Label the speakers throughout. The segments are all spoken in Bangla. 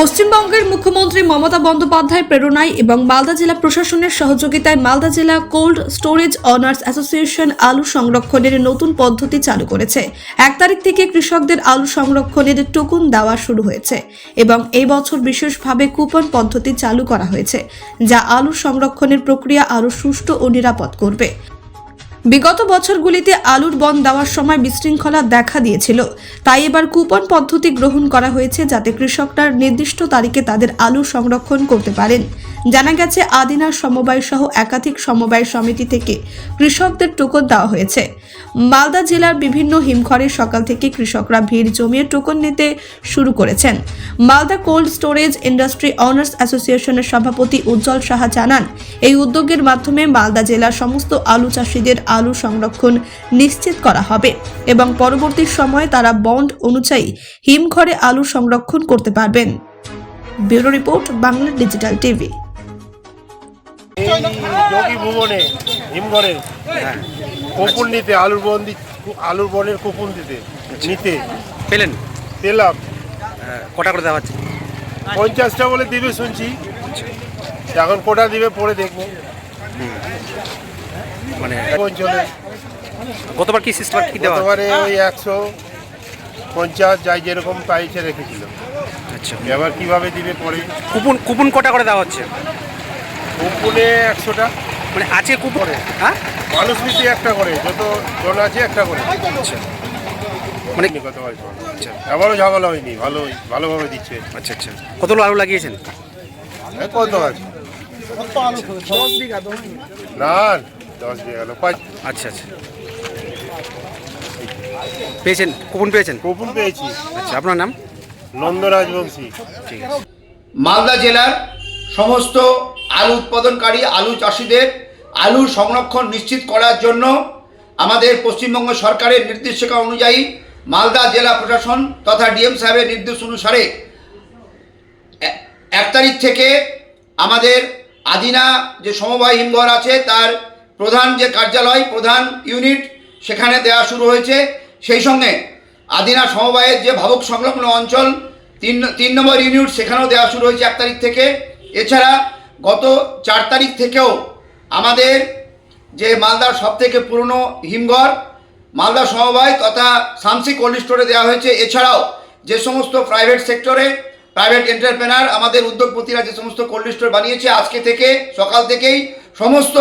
Speaker 1: পশ্চিমবঙ্গের মুখ্যমন্ত্রী মমতা বন্দ্যোপাধ্যায় প্রেরণায় এবং মালদা জেলা প্রশাসনের সহযোগিতায় মালদা জেলা কোল্ড স্টোরেজ অনার্স অ্যাসোসিয়েশন আলু সংরক্ষণের নতুন পদ্ধতি চালু করেছে। এক তারিখ থেকে কৃষকদের আলু সংরক্ষণের টোকন দেওয়া শুরু হয়েছে এবং এই বছর বিশেষভাবে কুপন পদ্ধতি চালু করা হয়েছে, যা আলু সংরক্ষণের প্রক্রিয়া আরও সুষ্ঠু ও নিরাপদ করবে। বিগত বছরগুলিতে আলুর বন দেওয়ার সময় বিশৃঙ্খলা দেখা দিয়েছিল। তাই এবার কুপন পদ্ধতি গ্রহণ করা হয়েছে যাতে কৃষকরা নির্দিষ্ট তারিখে তাদের আলু সংরক্ষণ করতে পারেন। জানা গেছে, আদিনার সমবায় সহ একাধিক সমবায় সমিতি থেকে কৃষকদের টোকন দেওয়া হয়েছে। মালদা জেলার বিভিন্ন হিমঘরে সকাল থেকে কৃষকরা ভিড় জমিয়ে টোকন নিতে শুরু করেছেন। Malda cold storage industry owners অ্যাসোসিয়েশনের সভাপতি উজ্জ্বল সাহা জানান, এই উদ্যোগের মাধ্যমে মালদা জেলার সমস্ত আলু চাষিদের আলু সংরক্ষণ নিশ্চিত করা হবে এবং পরবর্তী সময়ে তারা বন্ড অনুযায়ী হিমঘরে আলু সংরক্ষণ করতে পারবেন। Bureau report, Bangla digital TV.
Speaker 2: যোগী ভুবনে হিমঘরে কুপন নিতে আলুর বন দি- আলুর বনের কুপন দিতে নিতে।
Speaker 3: পেলেন?
Speaker 2: পেলাম।
Speaker 3: আহ, কটা করে দেওয়া হচ্ছে?
Speaker 2: পঞ্চাশটা বলে দিবে শুনছি। এখন কোটা দিবে পরে দেখব।
Speaker 3: মানে
Speaker 2: অঞ্চলে
Speaker 3: গতবার কি সিস্টেম কি দেওয়া
Speaker 2: গতবারে ওই একশো পঞ্চাশ যাই যেরকম পাইছে রেখেছিল।
Speaker 3: আচ্ছা।
Speaker 2: এবার কীভাবে দিবে পরে?
Speaker 3: কুপন কুপন কটা করে দেওয়া হচ্ছে?
Speaker 2: কুপনে একশোটা।
Speaker 3: মানে আছে কুপন হ্যাঁ?
Speaker 2: মানুষ নিতে একটা করে যত জন আছে একটা করে।
Speaker 3: মানে
Speaker 2: গত বছর এবারও ঝামেলা হয়নি ভালো ভালোভাবে দিচ্ছে।
Speaker 3: আচ্ছা আচ্ছা। কতগুলো আলু লাগিয়েছেন?
Speaker 2: কত আছে? না দশ পাঁচ
Speaker 3: আচ্ছা আচ্ছা। পেয়েছেন? কুপন পেয়েছেন?
Speaker 2: কুপন পেয়েছি।
Speaker 3: আচ্ছা আপনার নাম?
Speaker 2: নন্দরাজ বংশী।
Speaker 3: ঠিক আছে।
Speaker 4: মালদা জেলার সমস্ত আলু উৎপাদনকারী, আলু চাষিদের আলু সংরক্ষণ নিশ্চিত করার জন্য আমাদের পশ্চিমবঙ্গ সরকারের নির্দেশিকা অনুযায়ী মালদা জেলা প্রশাসন তথা ডিএম সাহেবের নির্দেশ অনুসারে এক তারিখ থেকে আমাদের আদিনা যে সমবায় হিমঘর আছে, তার প্রধান যে কার্যালয়, প্রধান ইউনিট সেখানে দেওয়া শুরু হয়েছে। সেই সঙ্গে আদিনা সমবায়ের যে ভাবক সংলগ্ন অঞ্চল, তিন তিন নম্বর ইউনিট সেখানেও দেওয়া শুরু হয়েছে এক তারিখ থেকে। এছাড়া গত চার তারিখ থেকেও আমাদের যে মালদার সব থেকে পুরনো হিমঘর, মালদা সমবায় তথা সামসি কোল্ড স্টোরে দেওয়া হয়েছে। এছাড়াও যে সমস্ত প্রাইভেট সেক্টরে, প্রাইভেট এন্টারপ্রেনার, আমাদের উদ্যোগপতিরা যে সমস্ত কোল্ড স্টোর বানিয়েছে, আজকে থেকে, সকাল থেকেই সমস্ত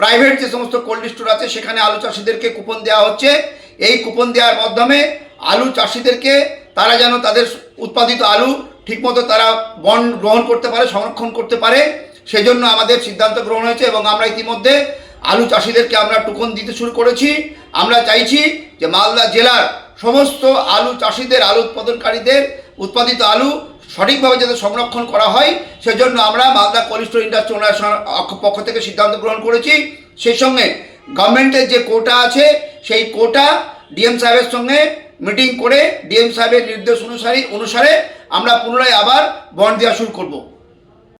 Speaker 4: প্রাইভেট যে সমস্ত কোল্ড স্টোর আছে, সেখানে আলু চাষিদেরকে কুপন দেওয়া হচ্ছে। এই কুপন দেওয়ার মাধ্যমে আলু চাষিদেরকে, তারা যেন তাদের উৎপাদিত আলু ঠিকমতো তারা বন গ্রহণ করতে পারে, সংরক্ষণ করতে পারে। সেজন্য আমাদের সিদ্ধান্ত গ্রহণ হয়েছে এবং আমরা ইতিমধ্যে আলু চাষিদেরকে আমরা টুকন দিতে শুরু করেছি। আমরা চাইছি যে মালদা জেলার সমস্ত আলু চাষিদের, আলু উৎপাদনকারীদের উৎপাদিত আলু সঠিকভাবে যাতে সংরক্ষণ করা হয়। সেজন্য আমরা মালদা কোলিস্টোর ইন্ডাস্ট্রি ওনার পক্ষ থেকে সিদ্ধান্ত গ্রহণ করেছি। সেই সঙ্গে গভর্নমেন্টের যে কোটা আছে, সেই কোটা ডিএম সাহেবের সঙ্গে মিটিং করে ডিএম সাহেবের নির্দেশ অনুসারী অনুসারে আমরা পুনরায় আবার বন্ড দেওয়া শুরু করব।